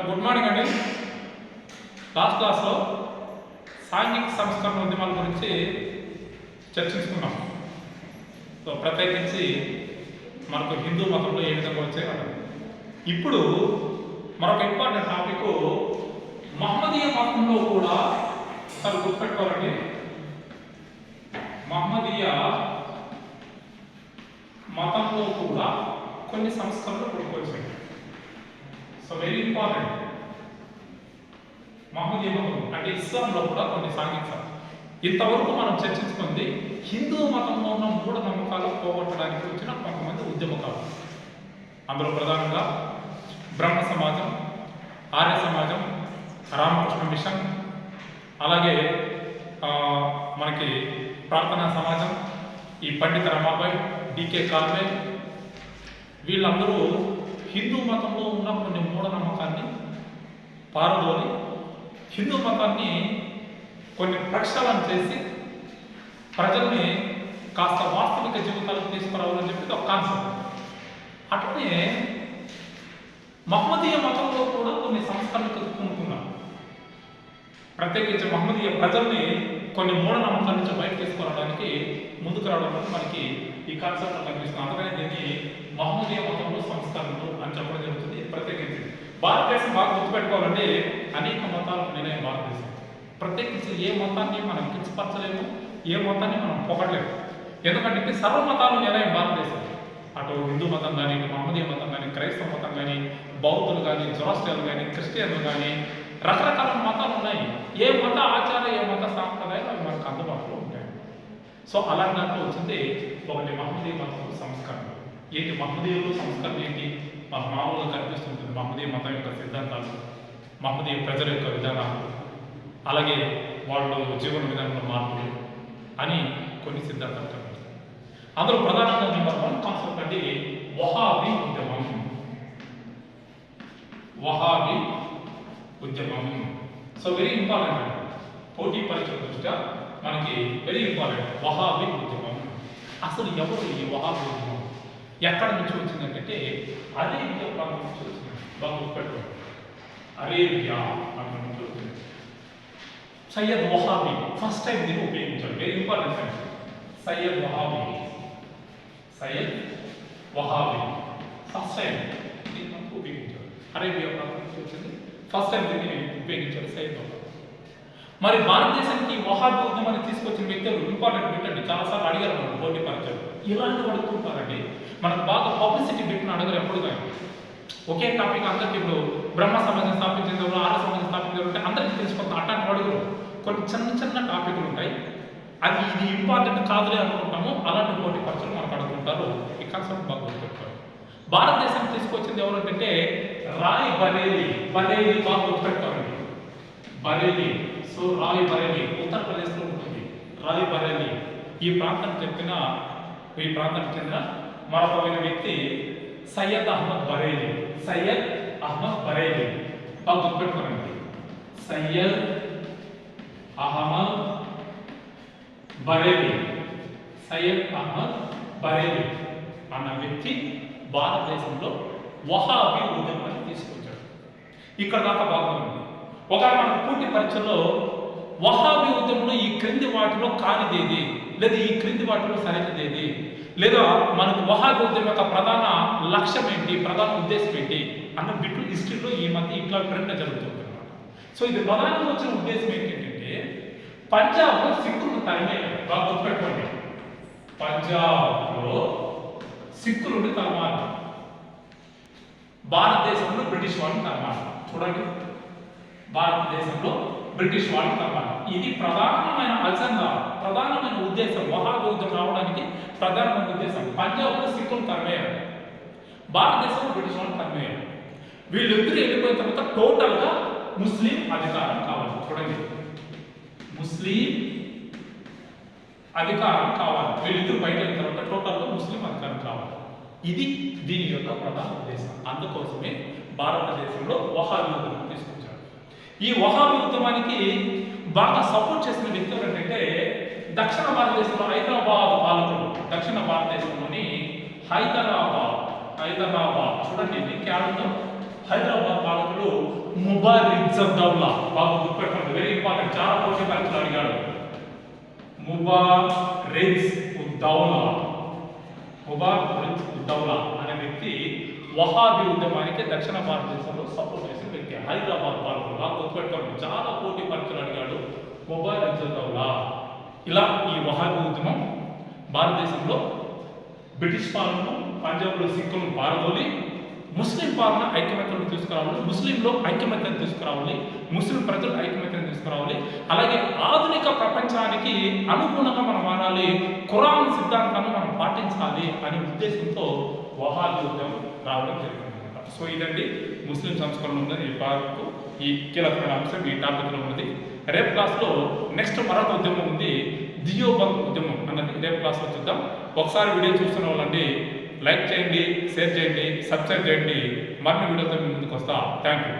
Good morning అండి. Last క్లాస్లో సాంఘిక సంస్కరణ ఉద్యమాల గురించి చర్చించుకున్నాం. సో ప్రత్యేకించి మనకు హిందూ మతంలో ఏ విధంగా వచ్చాయి ఇప్పుడు మరొక ఇంపార్టెంట్ టాపిక్ మహమ్మదీయ మతంలో కూడా సార్ గుర్తుపెట్టుకోవాలండి. మహమ్మదీయ మతంలో కూడా కొన్ని సంస్కరణలు పుట్టుకొచ్చాయి. సో వెరీ ఇంపార్టెంట్ మహమ్మదీయ మతం అంటే ఇస్లాంలో కూడా కొన్ని సాంఘిక ఇంతవరకు మనం చర్చించుకుంది హిందూ మతంలో ఉన్న మూఢ నమ్మకాలు పోగొట్టడానికి వచ్చిన కొంతమంది ఉద్యమకాలు అందులో ప్రధానంగా బ్రహ్మ సమాజం ఆర్య సమాజం రామకృష్ణ మిషన్ అలాగే మనకి ప్రార్థనా సమాజం ఈ పండిత రమాబాయ్ డికే కాల్వే వీళ్ళందరూ హిందూ మతంలో ఉన్న కొన్ని మూఢనమ్మకాన్ని పారదోలి హిందూ మతాన్ని కొన్ని ప్రక్షాళన చేసి ప్రజల్ని కాస్త వాస్తవిక జీవితాలకు తీసుకురావాలని చెప్పి ఒక కాన్సెప్ట్ అట్లనే మహమ్మదీయ మతంలో కూడా కొన్ని సంస్కరణలు కొనుక్కున్నారు ప్రత్యేకించి మహమ్మదీయ ప్రజల్ని కొన్ని మూఢనమ్మకాల నుంచి బయట తీసుకురావడానికి ముందుకు రావడం మనకి ఈ కాన్సెప్ట్ కనిపిస్తుంది అందుకనే దీన్ని మహమ్మదీయ మతంలో సంస్కరణలు అని చెప్పడం జరుగుతుంది. ప్రత్యేకించి భారతదేశం బాగా గుర్తుపెట్టుకోవాలంటే అనేక మతాలు ఉన్నాయి భారతదేశం. ప్రత్యేకించి ఏ మతాన్ని మనం కించపరచలేము ఏ మతాన్ని మనం పొగడలేము. ఎందుకంటే సర్వ మతాలు నిలయం భారతదేశం. అటు హిందూ మతం కానీ మహమ్మదీయ మతం కానీ క్రైస్తవ మతం కానీ బౌద్ధులు కానీ జొరాస్ట్రియన్లు కానీ క్రిస్టియన్లు కానీ రకరకాల మతాలు ఉన్నాయి. ఏ మత ఆచార ఏ మత సాంప్రదాయాలు అవి మనకు అందుబాటులో ఉంటాయి. సో అలాంటి దాంట్లో వచ్చింది ఒకటి మహమ్మదీయ మతం సంస్కరణ ఏంటి మహమ్మదీయులు సంస్కరణ ఏంటి? మాకు మామూలుగా కనిపిస్తుంటుంది మహమ్మదీయ మతం యొక్క సిద్ధాంతాలు మహమ్మదీయ ప్రజల యొక్క విధానాలు అలాగే వాళ్ళు జీవన విధానంలో మార్పులు అని కొన్ని సిద్ధాంతాలు కనిపిస్తాయి అందులో ప్రధానంగా నెంబర్ వన్ కాన్సెప్ట్ అంటే వహాబి ఉద్యమం. వహాబి ఉద్యమం. సో వెరీ ఇంపార్టెంట్ పోటీ పరీక్షల దృష్ట్యా మనకి వెరీ ఇంపార్టెంట్ వహాబి ఉద్యమం. అసలు ఎవరు ఈ వహాబి ఉద్యమం? ఎక్కడి నుంచి వచ్చిందంటే అరేబియా ప్రాంతం నుంచి వచ్చింది బాగా గుర్తుపెట్టుకోండి అరేబియా ప్రాంతం నుంచి వచ్చింది సయ్యద్ వహాబీ ఫస్ట్ టైం దీన్ని ఉపయోగించాడు వెరీ ఇంపార్టెంట్ అండి సయ్యద్ వహాబీ సయ్యద్ వహాబీ ఫస్ట్ టైం దీన్ని మనకు ఉపయోగించాడు అరేబియా ప్రాంతం నుంచి వచ్చింది ఫస్ట్ టైం దీన్ని ఉపయోగించాడు సయ్యద్ వహాబీ మరి భారతదేశానికి ఈ ఉద్యమాన్ని తీసుకొచ్చిన వ్యక్తులు ఇంపార్టెంట్ పెట్టండి చాలాసార్లు అడిగారు మనం పోటీ పరీక్షలు ఇలాంటి అడుగుతుంటారండి. మనకు బాగా పబ్లిసిటీ పెట్టిన అడగరు ఎప్పుడు కానీ. ఒకే టాపిక్ అందరికి ఇప్పుడు బ్రహ్మ సమాజం స్థాపించిన ఆర్య సమాజం స్థాపించిన అందరికీ తెలిసిపోతుంది అట్లాంటి అడుగులు కొన్ని చిన్న చిన్న టాపిక్లు ఉంటాయి. అది ఇది ఇంపార్టెంట్ కాదులే అనుకుంటాము. అలాంటి పోటీ పరీక్షలు మనకు అడుగుతుంటారు. ఈ కాన్సెప్ట్ బాగా గుర్తుపెట్టుకోవాలి భారతదేశం తీసుకొచ్చింది ఎవరంటే రాయ్ బరేలి. బరేలి బాగా గుర్తుపెట్టుకోవాలండి బరేలి. సో రాయ్ బరేలి. ఉత్తరప్రదేశ్లో ఉంటుంది రాయ్ బరేలి. ఈ ప్రాంతం చెప్పిన ఈ ప్రాంతం చెందిన మరొకమైన వ్యక్తి సయ్యద్ అహ్మద్ బరేలి. సయ్యద్ అహ్మద్ బరేలి. బాగా గుర్తుపెట్టుకోనండి సయ్యద్ అహ్మద్ బరేలి. సయ్యద్ అహ్మద్ బరేలి అన్న వ్యక్తి భారతదేశంలో వహాబీ ఉద్యమాన్ని తీసుకొచ్చాడు. ఇక్కడ దాకా బాగుంది. ఒక మనకు పూర్తి పరీక్షలో వహాబి ఉద్యమంలో ఈ క్రింది వాటిలో కానిదేది? లేదా ఈ క్రింది వాటిలో సరైనదేది? లేదా మనకు వహాబి ఉద్యమం యొక్క ప్రధాన లక్ష్యం ఏంటి? ప్రధాన ఉద్దేశం ఏంటి? అన్న బిట్లు హిస్టరీలో ఈ మధ్య ఇట్లా ట్రెండ్ జరుగుతుంది సో ఇది ప్రధానంగా వచ్చిన ఉద్దేశం ఏంటంటే పంజాబ్లో సిక్కులు తరిమే బాగా గుర్తుపెట్టుకోండి. పంజాబ్లో సిక్కులు తరమాలి భారతదేశంలో బ్రిటిష్ వాళ్ళు తరమాలి చూడండి. భారతదేశంలో బ్రిటిష్ వాళ్ళు తప్పాలి ఇది ప్రధానమైన అజెండా ప్రధానమైన ఉద్దేశం మహాబౌద్ధం రావడానికి ప్రధానమైన ఉద్దేశం. పంజాబ్లో సిక్కులు తరమేయాలి భారతదేశంలో బ్రిటిష్ వాళ్ళు తరమేయాలి వీళ్ళిద్దరు వెళ్ళిపోయిన తర్వాత టోటల్గా ముస్లిం అధికారం కావాలి. చూడండి. ముస్లిం అధికారం కావాలి. వీళ్ళిద్దరు బయట వెళ్ళిన తర్వాత టోటల్గా ముస్లిం అధికారం కావాలి. ఇది దీని యొక్క ప్రధాన ఉద్దేశం. అందుకోసమే భారతదేశంలో వహాబీ ఉద్యమం తీసుకొచ్చారు ఈ వహాబీ ఉద్యమానికి బాగా సపోర్ట్ చేసిన వ్యక్తి ఎవరంటే దక్షిణ భారతదేశంలో హైదరాబాద్ పాలకుడు. దక్షిణ భారతదేశంలోని హైదరాబాద్ హైదరాబాద్ చూడండి ఇది కేవలం హైదరాబాద్ పాలకుడు ముబారిజద్దౌలా బాబు గుర్తుపెట్టుకోండి వెరీ ఇంపార్టెంట్ చాలా పోటీ పరీక్షలు అడిగాడు. ముబారిజ్ ఉద్దౌలా. ముబారిజ్ ఉద్దౌలా అనే వ్యక్తి వహాబీ ఉద్యమానికి దక్షిణ భారతదేశంలో సపోర్ట్ చేసిన వ్యక్తి హైదరాబాద్ పాలకుడు బాగా గుర్తుపెట్టుకోండి చాలా పోటీ పరీక్షలు అడిగాడు ముబారిజ్ ఇలా ఈ వహాబీ ఉద్యమం భారతదేశంలో బ్రిటిష్ పాలనను పంజాబ్లో సిక్కులను పారదోలి ముస్లిం పాలన ఐక్యమత్యను తీసుకురావాలి ముస్లింలో ఐక్యమత్యను తీసుకురావాలి ముస్లిం ప్రజలు ఐక్యమత్యను తీసుకురావాలి. అలాగే ఆధునిక ప్రపంచానికి అనుగుణంగా మనం మారాలి ఖురాన్ సిద్ధాంతాన్ని మనం పాటించాలి అనే ఉద్దేశంతో వహాబీ ఉద్యమం రావడం జరిగింది సో ఇదండి ముస్లిం సంస్కరణ ఉందని ఈ పార్కు ఈ కీలకమైన అంశం ఈ టాపిక్లో ఉన్నది. రేపు క్లాస్లో నెక్స్ట్ మరొక ఉద్యమం ఉంది దియోబంద్ ఉద్యమం అన్నది రేపు క్లాస్లో చూద్దాం. ఒకసారి వీడియో చూస్తున్న వాళ్ళండి లైక్ చేయండి షేర్ చేయండి సబ్స్క్రైబ్ చేయండి. మరిన్ని వీడియోతో మీ ముందుకు వస్తా. Thank you